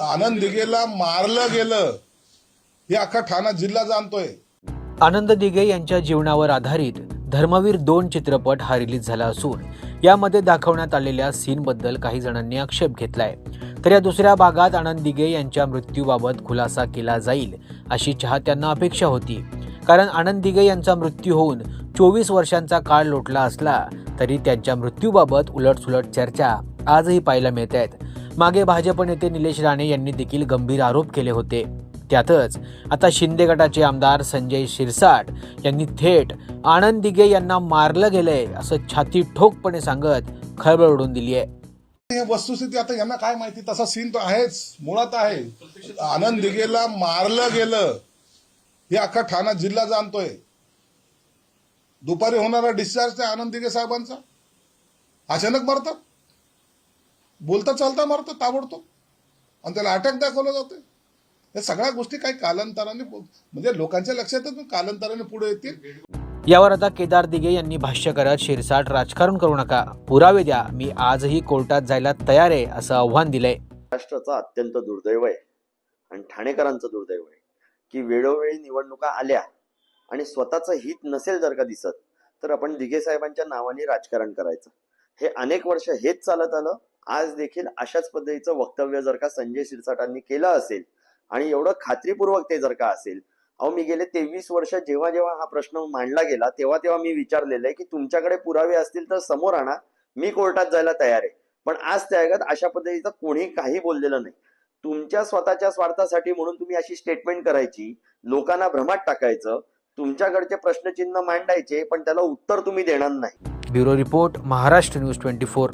आनंद दिघेला मारलं गेलं हे अख्खा ठाणा जिल्हा जाणतोय. आनंद दिघे यांच्या जीवनावर आधारित धर्मवीर दोन चित्रपट हा रिलीज झाला असून यामध्ये दाखवण्यात आलेल्या सीनबद्दल काही जणांनी आक्षेप घेतलाय. तर या दुसऱ्या भागात आनंद दिघे यांच्या मृत्यूबाबत खुलासा केला जाईल अशी चाहत्यांना अपेक्षा होती. कारण आनंद दिघे यांचा मृत्यू होऊन चोवीस वर्षांचा काळ लोटला असला तरी त्यांच्या मृत्यूबाबत उलटसुलट चर्चा आजही पाहायला मिळत आहेत. मागे भाजप नेते निलेश राणे यांनी देखील गंभीर आरोप केले होते. त्यातच आता शिंदे गटाचे आमदार संजय शिरसाट यांनी थेट आनंद दिघे यांना मारलं गेलंय असं छाती ठोकपणे सांगत खळबळ उडून दिली आहे. वस्तुस्थिती आता यांना काय माहिती? तसा सीन तो आहेच मुळात आहे. आनंद दिघेला मारलं गेलं. हे अख्खा ठाणा जिल्हा जाणतोय. दुपारी होणारा डिस्चार्ज त्या आनंद दिघे साहेबांचा? अचानक मरतात? बोलता चालता मरतात ताबडतोब. आणि त्याला अटॅक दाखवला जातोय. या सगळ्या गोष्टी काही कालांतराने म्हणजे लोकांच्या लक्षात येत पण कालांतराने पुढे येतील. यावर आता केदार दिघे यांनी भाष्य करत शिरसाट राजकारण करू नका. पुरावे द्या. मी आजही कोर्टात जायला तयार आहे असं आव्हान दिलंय. महाराष्ट्राचं अत्यंत दुर्दैव आहे आणि ठाणेकरांचं दुर्दैव आहे की वेळोवेळी निवडणुका आल्या आणि स्वतःचं हित नसेल जर का दिसत तर आपण दिघे साहेबांच्या नावाने राजकारण करायचं. हे अनेक वर्ष हेच चालत आलं. आज देखील अशाच पद्धतीचं वक्तव्य जर का संजय शिरसाटांनी केलं असेल आणि एवढं खात्रीपूर्वक ते जर का असेल अहो मी गेले तेवीस वर्ष जेव्हा जेव्हा हा प्रश्न मांडला गेला तेव्हा तेव्हा मी विचारलेलं आहे की तुमच्याकडे पुरावे असतील तर समोर आणा मी कोर्टात जायला तयार आहे. पण आज त्यागत अशा पद्धतीचं कोणी काही बोललेलं नाही. तुमच्या स्वतःच्या स्वार्थासाठी म्हणून तुम्ही अशी स्टेटमेंट करायची लोकांना भ्रमात टाकायचं तुमच्याकडचे प्रश्नचिन्ह मांडायचे पण त्याला उत्तर तुम्ही देणार नाही. Bureau report Maharashtra news twenty four.